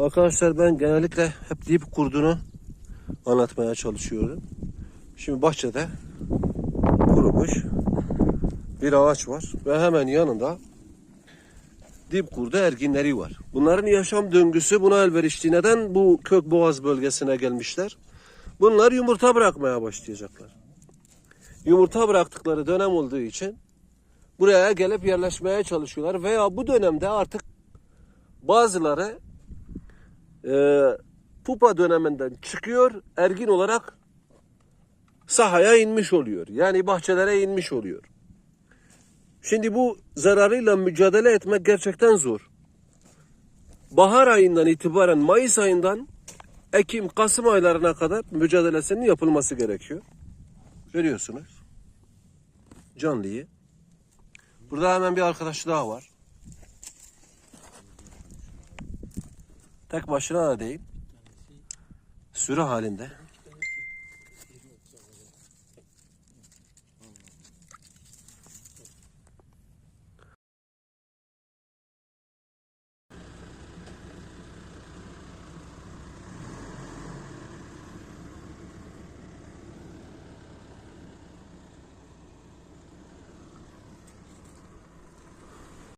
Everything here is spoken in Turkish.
Arkadaşlar ben genellikle hep dip kurdunu anlatmaya çalışıyorum. Şimdi bahçede kurumuş bir ağaç var ve hemen yanında dip kurdu erginleri var. Bunların yaşam döngüsü buna elverişli. Neden bu kök boğaz bölgesine gelmişler? Bunlar yumurta bırakmaya başlayacaklar. Yumurta bıraktıkları dönem olduğu için buraya gelip yerleşmeye çalışıyorlar veya bu dönemde artık bazıları e, pupa döneminden çıkıyor, ergin olarak sahaya inmiş oluyor. Yani bahçelere inmiş oluyor. Şimdi bu zararıyla mücadele etmek gerçekten zor. Bahar ayından itibaren Mayıs ayından Ekim, Kasım aylarına kadar mücadelesinin yapılması gerekiyor. Görüyorsunuz. Canlıyı. Burada hemen bir arkadaş daha var. Tek başına da değil. Sürü halinde.